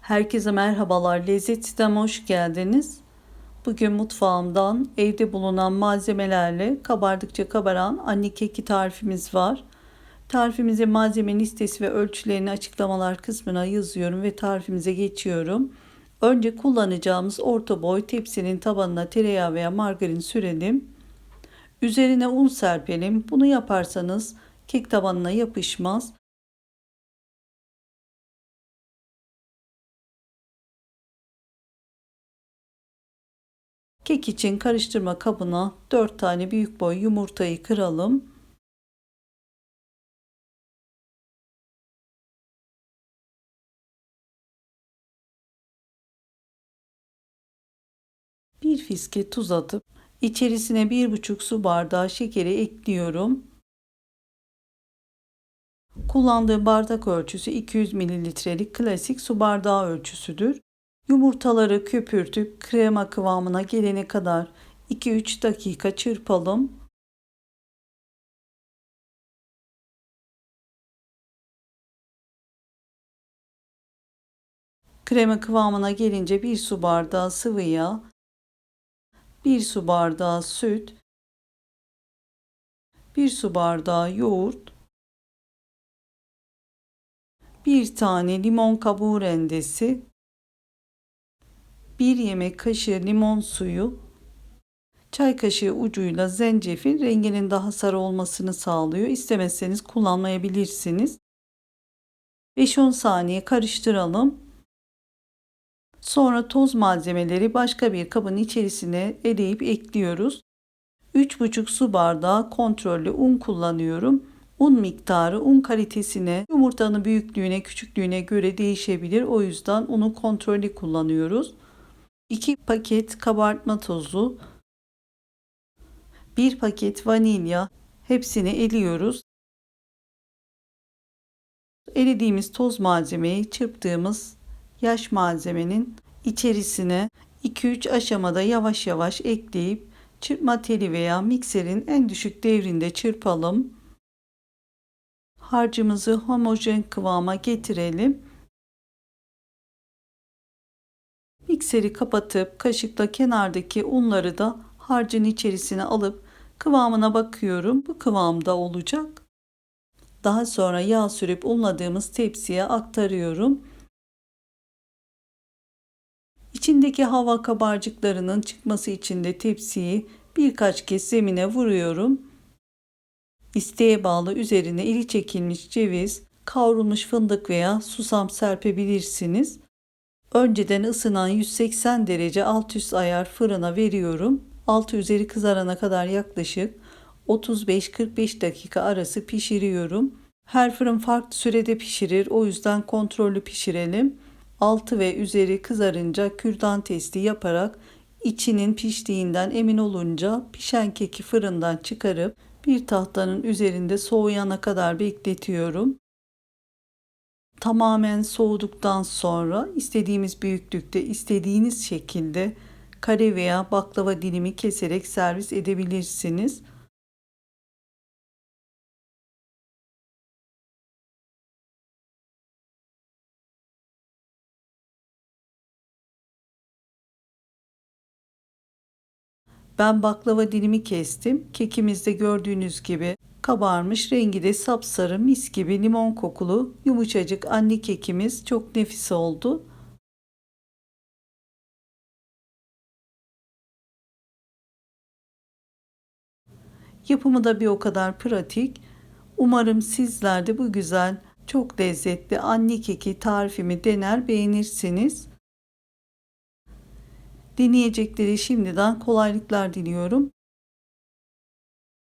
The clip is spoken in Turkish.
Herkese merhabalar. Lezzet Sistem'e hoş geldiniz. Bugün mutfağımdan evde bulunan malzemelerle kabardıkça kabaran anne keki tarifimiz var. Tarifimizin malzeme listesi ve ölçülerini açıklamalar kısmına yazıyorum ve tarifimize geçiyorum. Önce kullanacağımız orta boy tepsinin tabanına tereyağı veya margarin sürelim. Üzerine un serpelim. Bunu yaparsanız kek tabanına yapışmaz. Kek için karıştırma kabına 4 tane büyük boy yumurtayı kıralım. Bir fiske tuz atıp içerisine 1,5 su bardağı şekeri ekliyorum. Kullandığım bardak ölçüsü 200 mililitrelik klasik su bardağı ölçüsüdür. Yumurtaları köpürtüp krema kıvamına gelene kadar 2-3 dakika çırpalım. Krema kıvamına gelince 1 su bardağı sıvı yağ, 1 su bardağı süt, 1 su bardağı yoğurt, 1 tane limon kabuğu rendesi, 1 yemek kaşığı limon suyu, çay kaşığı ucuyla zencefil renginin daha sarı olmasını sağlıyor. İstemezseniz kullanmayabilirsiniz. 5-10 saniye karıştıralım. Sonra toz malzemeleri başka bir kabın içerisine eleyip ekliyoruz. 3,5 su bardağı kontrollü un kullanıyorum. Un miktarı un kalitesine, yumurtanın büyüklüğüne, küçüklüğüne göre değişebilir. O yüzden unu kontrollü kullanıyoruz. 2 paket kabartma tozu, 1 paket vanilya hepsini eliyoruz. Elediğimiz toz malzemeyi çırptığımız yaş malzemenin içerisine 2-3 aşamada yavaş yavaş ekleyip çırpma teli veya mikserin en düşük devrinde çırpalım. Harcımızı homojen kıvama getirelim. Mikseri kapatıp kaşıkla kenardaki unları da harcın içerisine alıp kıvamına bakıyorum. Bu kıvamda olacak. Daha sonra yağ sürüp unladığımız tepsiye aktarıyorum. İçindeki hava kabarcıklarının çıkması için de tepsiyi birkaç kez zemine vuruyorum. İsteğe bağlı üzerine iri çekilmiş ceviz, kavrulmuş fındık veya susam serpebilirsiniz. Önceden ısınan 180 derece alt üst ayar fırına veriyorum. Altı üzeri kızarana kadar yaklaşık 35-45 dakika arası pişiriyorum. Her fırın farklı sürede pişirir. O yüzden kontrollü pişirelim. Altı ve üzeri kızarınca kürdan testi yaparak içinin piştiğinden emin olunca pişen keki fırından çıkarıp bir tahtanın üzerinde soğuyana kadar bekletiyorum. Tamamen soğuduktan sonra istediğimiz büyüklükte, istediğiniz şekilde kare veya baklava dilimi keserek servis edebilirsiniz. Ben baklava dilimi kestim. Kekimizde gördüğünüz gibi kabarmış. Rengi de sapsarı mis gibi limon kokulu yumuşacık anne kekimiz çok nefis oldu. Yapımı da bir o kadar pratik. Umarım sizler de bu güzel, çok lezzetli anne keki tarifimi dener beğenirsiniz. Deneyecekleri şimdiden kolaylıklar diliyorum.